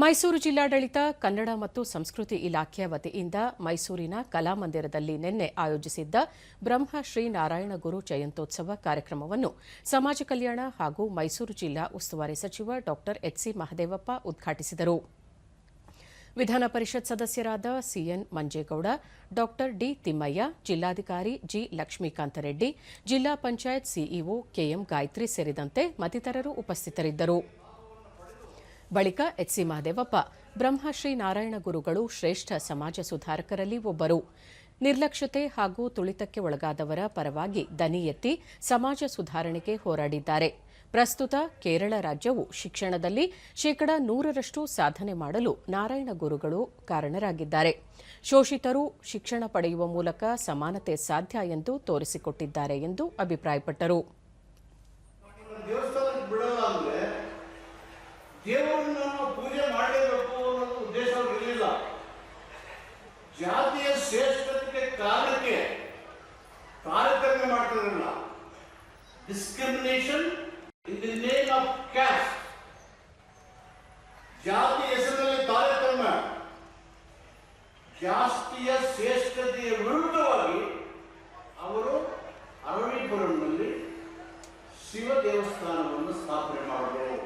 ಮೈಸೂರು ಜಿಲ್ಲಾಡಳಿತ, ಕನ್ನಡ ಮತ್ತು ಸಂಸ್ಕೃತಿ ಇಲಾಖೆಯ ವತಿಯಿಂದ ಮೈಸೂರಿನ ಕಲಾಮಂದಿರದಲ್ಲಿ ನಿನ್ನೆ ಆಯೋಜಿಸಿದ್ದ ಬ್ರಹ್ಮಶ್ರೀ ನಾರಾಯಣ ಗುರು ಜಯಂತ್ಯೋತ್ಸವ ಕಾರ್ಯಕ್ರಮವನ್ನು ಸಮಾಜ ಕಲ್ಯಾಣ ಹಾಗೂ ಮೈಸೂರು ಜಿಲ್ಲಾ ಉಸ್ತುವಾರಿ ಸಚಿವ ಡಾ ಎಚ್ಸಿ ಮಹದೇವಪ್ಪ ಉದ್ಘಾಟಿಸಿದರು. ವಿಧಾನ ಪರಿಷತ್ ಸದಸ್ಯರಾದ ಸಿಎನ್ ಮಂಜೇಗೌಡ, ಡಾ ಡಿ ತಿಮ್ಮಯ್ಯ, ಜಿಲ್ಲಾಧಿಕಾರಿ ಜಿ ಲಕ್ಷ್ಮೀಕಾಂತ ರೆಡ್ಡಿ, ಜಿಲ್ಲಾ ಪಂಚಾಯತ್ ಸಿಇಒ ಕೆಎಂ ಗಾಯತ್ರಿ ಸೇರಿದಂತೆ ಮತ್ತಿತರರು ಉಪಸ್ಥಿತರಿದ್ದರು. ಬಳಿಕ ಎಚ್ಸಿ ಮಹದೇವಪ್ಪ ಬ್ರಹ್ಮಶ್ರೀ ನಾರಾಯಣ ಗುರುಗಳು, ಶ್ರೇಷ್ಠ ಸಮಾಜ ಸುಧಾರಕರಲ್ಲಿ ಒಬ್ಬರು. ನಿರ್ಲಕ್ಷ್ಯತೆ ಹಾಗೂ ತುಳಿತಕ್ಕೆ ಒಳಗಾದವರ ಪರವಾಗಿ ದನಿ ಎತ್ತಿ ಸಮಾಜ ಸುಧಾರಣೆಗೆ ಹೋರಾಡಿದ್ದಾರೆ. ಪ್ರಸ್ತುತ ಕೇರಳ ರಾಜ್ಯವು ಶಿಕ್ಷಣದಲ್ಲಿ ಶೇಕಡಾ ನೂರರಷ್ಟು ಸಾಧನೆ ಮಾಡಲು ನಾರಾಯಣ ಗುರುಗಳು ಕಾರಣರಾಗಿದ್ದಾರೆ. ಶೋಷಿತರು ಶಿಕ್ಷಣ ಪಡೆಯುವ ಮೂಲಕ ಸಮಾನತೆ ಸಾಧ್ಯ ಎಂದು ತೋರಿಸಿಕೊಟ್ಟಿದ್ದಾರೆ ಎಂದು ಅಭಿಪ್ರಾಯಪಟ್ಟರು. ಜಾತಿಯ ಶ್ರೇಷ್ಠತೆಗೆ ಕಾರಣಕ್ಕೆ ತಾರತಮ್ಯ ಮಾಡ್ತಿರಲ್ಲ discrimination in the name of caste ಜಾತಿ ಹೆಸರಿನಲ್ಲಿ ತಾರತಮ್ಯ. ಜಾಸ್ತಿಯ ಶ್ರೇಷ್ಠತೆಯ ವಿರುದ್ಧವಾಗಿ ಅವರು ಅರವೀಪುರಂನಲ್ಲಿ ಶಿವ ದೇವಸ್ಥಾನವನ್ನು ಸ್ಥಾಪನೆ ಮಾಡಿದರು.